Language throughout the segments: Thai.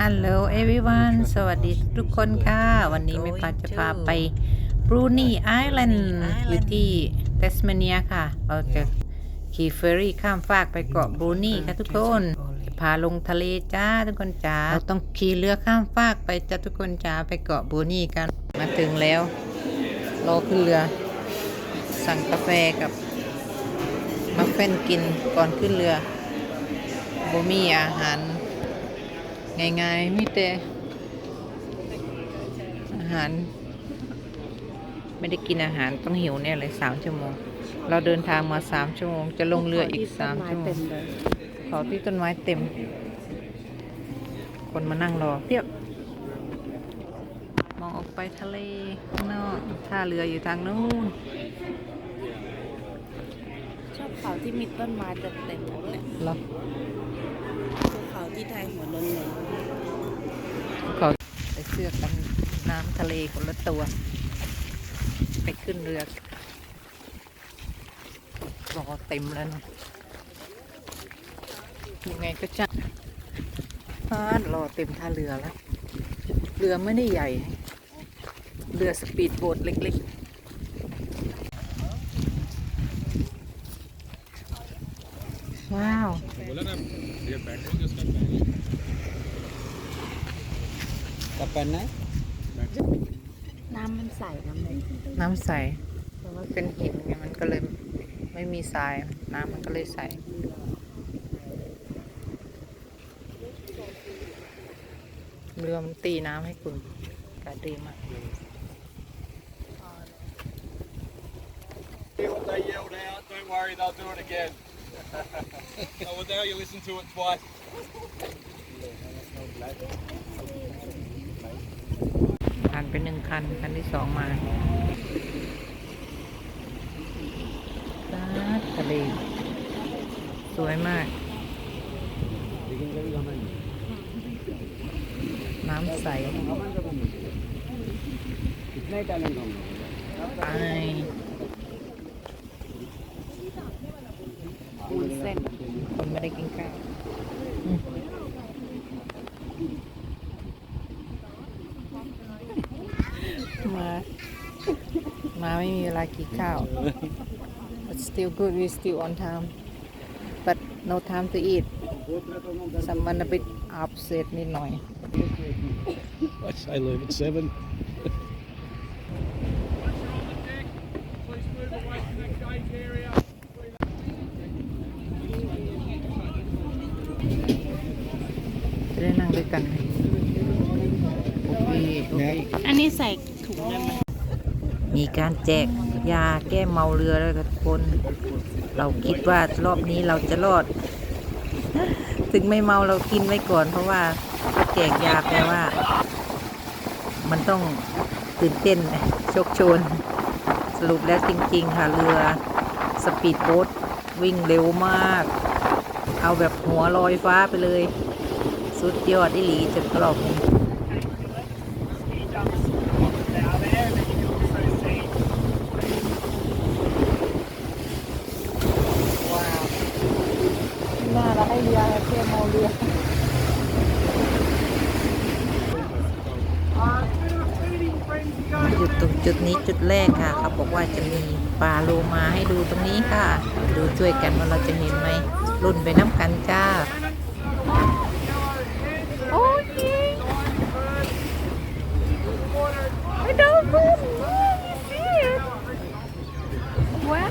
ฮัลโหลเอวิวันสวัสดีทุกคนค่ะ วันนี้แม่ปาจะพาไปบรูนีไอแลนด์อยู่ที่เทสเมเนียค่ะ เราจะขี่เฟอร์รี่ข้ามฟากไปเกาะบรูนีค่ะทุกคนจะพาลงทะเลจ้าทุกคนจ้าเราต้องขี่เรือข้ามฟากไปจ้าทุกคนจ้าไปเกาะบรูนีกัน มาถึงแล้วรอขึ้นเรือ สั่งกาแฟกับมาเฟนกินก่อนขึ้นเรือบ่มีอาหาร ง่ายๆมีแต่อาหาร ไม่ได้กินอาหารต้องหิวเนี่ยเลยสามชั่วโมง เราเดินทางมาสามชั่วโมง จะลงเรืออีกสามชั่วโมงเขาที่ต้นไม้เต็ม คนมานั่งรอเพียบมองออกไปทะเลข้างนอกท่าเรืออยู่ทางนู้นชอบเขาที่มีต้นไม้เต็มๆแบบเนี้ยเหรอภูเขา ที่ไทยหัวล้นเขาใส่เสื้อกันน้ำทะเลคนละตัว ไปขึ้นเรือรอเต็มแล้วนะยังไงก็จะพาดรอเต็มท่าเรือแล้ว เรือไม่ได้ใหญ่ เรือสปีดโบ๊ทเล็ก ๆว้าว Kapan naik? ๆน้ำมันใสน้ำเลยน้ำใสเพราะว่าเป็นหินไงมันก็เลยไม่มีทราย น้ำมันก็เลยใสเรือมันตีน้ำให้คุณกาดีมาก What they yelled out, don't worry, they'll do it again. oh, well, now you listen to it twice. Hàn bên 1 คัน คันที่ 2 มาทะเลสวยมาก น้ำใสไป กินข้าว but still good we still on time but no time to eat someone a bit upset นิดหน่อย I say leave at seven. Please move away from that cage area. จะได้นั่งด้วยกันไหมโอเคโอเคอันนี้ใส่ถุงได้ไหมมีการแจก ยาแก้เมาเรือแล้วกับคน เราคิดว่ารอบนี้เราจะรอด ถึงไม่เมาเรากินไว้ก่อน เพราะว่าแจกยาแปลว่า มันต้องตื่นเต้นโชคโชน สรุปแล้วจริง ๆ ค่ะเรือสปีดโบ๊ทวิ่งเร็วมาก เอาแบบหัวลอยฟ้าไปเลย สุดยอดอิหลีจนกรอบนี้ ว้าวน่ารักไอเรือเที่ยวเมาเรือจุดตรง จุดนี้จุดแรกค่ะ เขาบอกว่าจะมีปลาโลมาให้ดูตรงนี้ค่ะ ดูช่วยกันว่าเราจะเห็นไหมรุ่นไปน้ำกันจ้าโอ้ยไม่โดนพุ่มว้า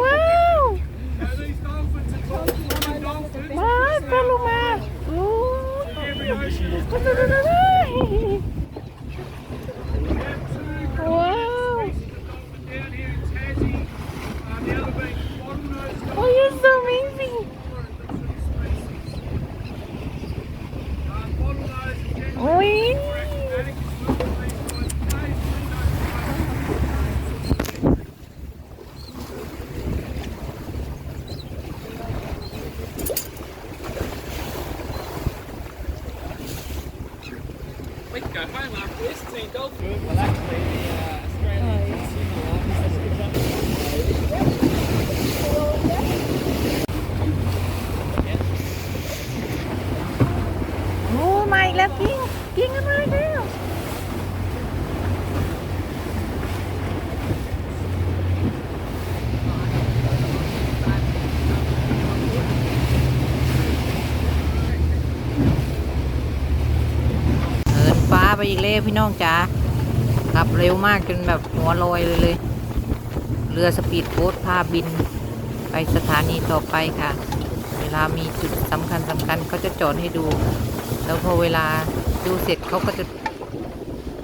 ว้าวมาตะลงมาอู้ พี่น้องจ๋าขับเร็วมากจนแบบหัวลอยเลยเลย เรือสปีดโบ๊ทพาบิน ไปสถานีต่อไปค่ะ เวลามีจุดสำคัญสำคัญเขาจะจอดให้ดู แล้วพอเวลาดูเสร็จเขาก็จะ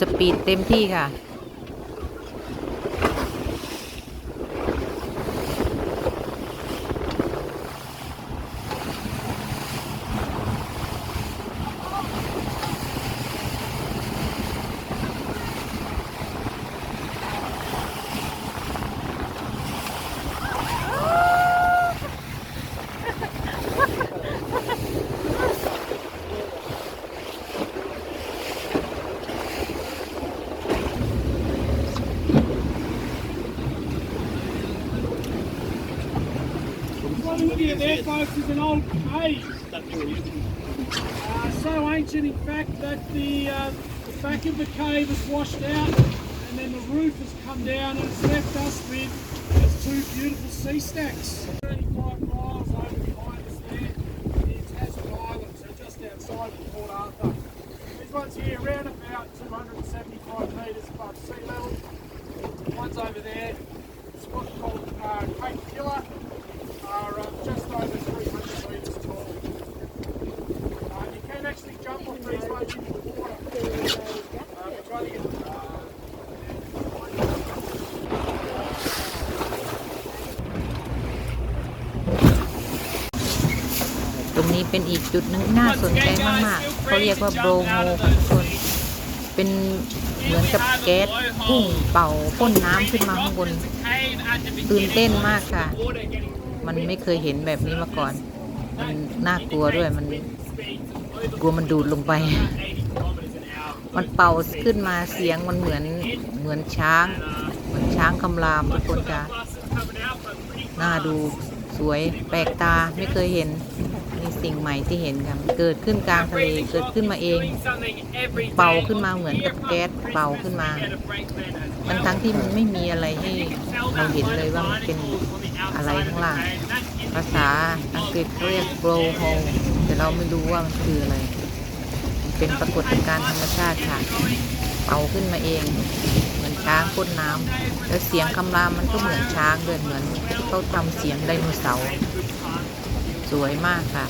สปีดเต็มที่ค่ะ Looking at there, folks, is an old cave. Uh, so ancient, in fact, that the, uh, the back of the cave has washed out, and then the roof has come down, and it's left us with these two beautiful sea stacks. 35 miles over behind us there, the Tasman Islands, so just outside of Port Arthur. These ones here, around about 275 metres above sea level. One's over there. It's what's called uh, Cape Killer ตรงนี้เป็นอีกจุดหนึ่งน่าสนใจมากๆเขาเรียกว่าโบรโฮค่ะทุกคนเป็นเหมือนกับแก๊สพุ่งเป่าพ่นน้ำขึ้นมาข้างบนตื่นเต้นมากค่ะ มันไม่เคยเห็นแบบนี้มาก่อน มันน่ากลัวด้วยมันกลัวมันดูดลงไป มันเป่าขึ้นมาเสียงมันเหมือนเหมือนช้าง เหมือนช้างคำรามทุกคนจ้ะน่าดูสวยแปลกตาไม่เคยเห็นนี่สิ่งใหม่ที่เห็นค่ะมันเกิดขึ้นกลางทะเลเกิดขึ้นมาเอง เป่าขึ้นมาเหมือนกับแก๊สเป่าขึ้นมาทั้งทั้งที่มันไม่มีอะไรให้เราเห็นเลยว่ามันเป็นอะไรข้างล่างภาษาอังกฤษเรียก blow hole แต่เราไม่รู้ว่ามันคืออะไร เป็นปรากฏการณ์ธรรมชาติค่ะ เป่าขึ้นมาเอง เหมือนช้างพ่นน้ำแล้วเสียงคำรามมันก็เหมือนช้างด้วยเหมือนที่เขาทำเสียงไดโนเสาร์สวยมากค่ะ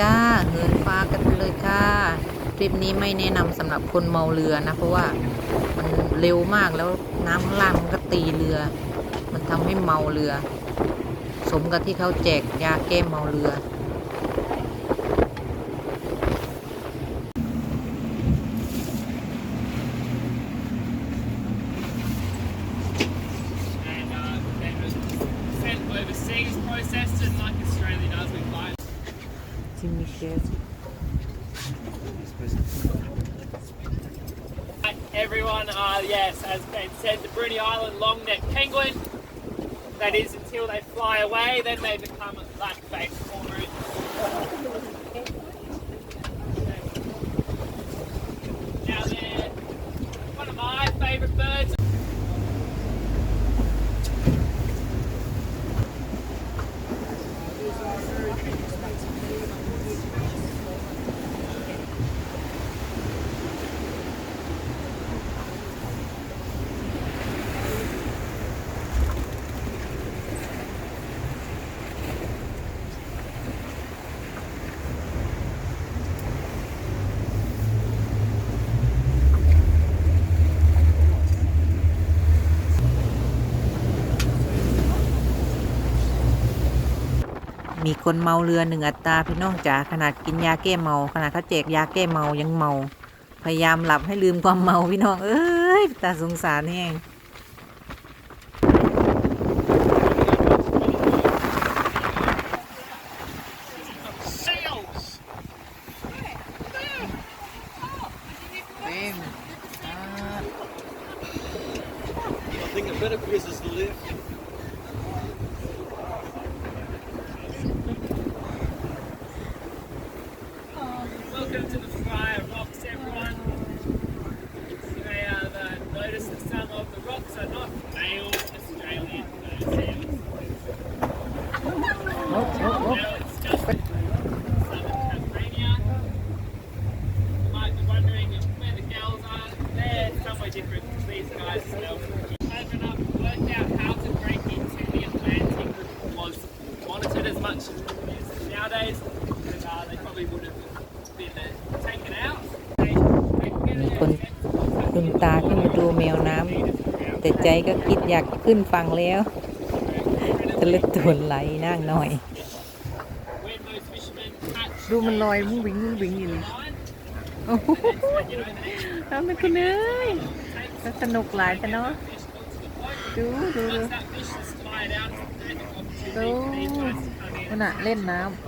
จ้าเหินฟ้ากันไปเลยค่ะทริปนี้ไม่แนะนำสำหรับคนเมาเรือนะ เพราะว่ามันเร็วมากแล้วน้ำข้างล่างมันก็ตีเรือ มันทำให้เมาเรือ สมกับที่เขาแจกยาแก้เมาเรือ Everyone, uh, yes, as Ben said, the Bruni Island long-necked penguin. That is until they fly away, then they become a black-faced cormorant. Now they're one of my favourite birds. มีคนเมาเรือหนึ่งอัตราพี่น้องจ๋าขนาดกินยาแก้เมา ขนาดเขาแจกยาแก้เมายังเมา พยายามหลับให้ลืมความเมาพี่น้องเอ้ยตาสงสารแห้ง มีคนลืมตาขึ้นมาดูแมวน้ำ แต่ใจก็คิดอยากขึ้นฟังแล้วตะลึกตวนไหลนั่งหน่อย when those fishermen catch ดูมันลอยมุ้งวิงมุ้งวิงอยู่นี่ line, โอ้โห you know, they ทำไมคุณเอ้ยสนุกหลายแต่เนาะดูดูดู once that fish is tired out, there's an opportunity ดู for these guys to come in. มันอะเล่นน้ำอ่า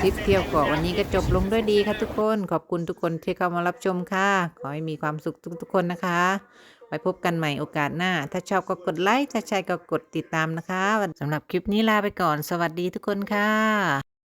ทริปเที่ยวเกาะวันนี้ก็จบลงด้วยดีค่ะทุกคน ขอบคุณทุกคนที่เข้ามารับชมค่ะ ขอให้มีความสุขทุกๆคนนะคะ ไว้พบกันใหม่โอกาสหน้า ถ้าชอบก็กดไลค์ ถ้าใช่ก็กดติดตามนะคะสำหรับคลิปนี้ลาไปก่อน สวัสดีทุกคนค่ะ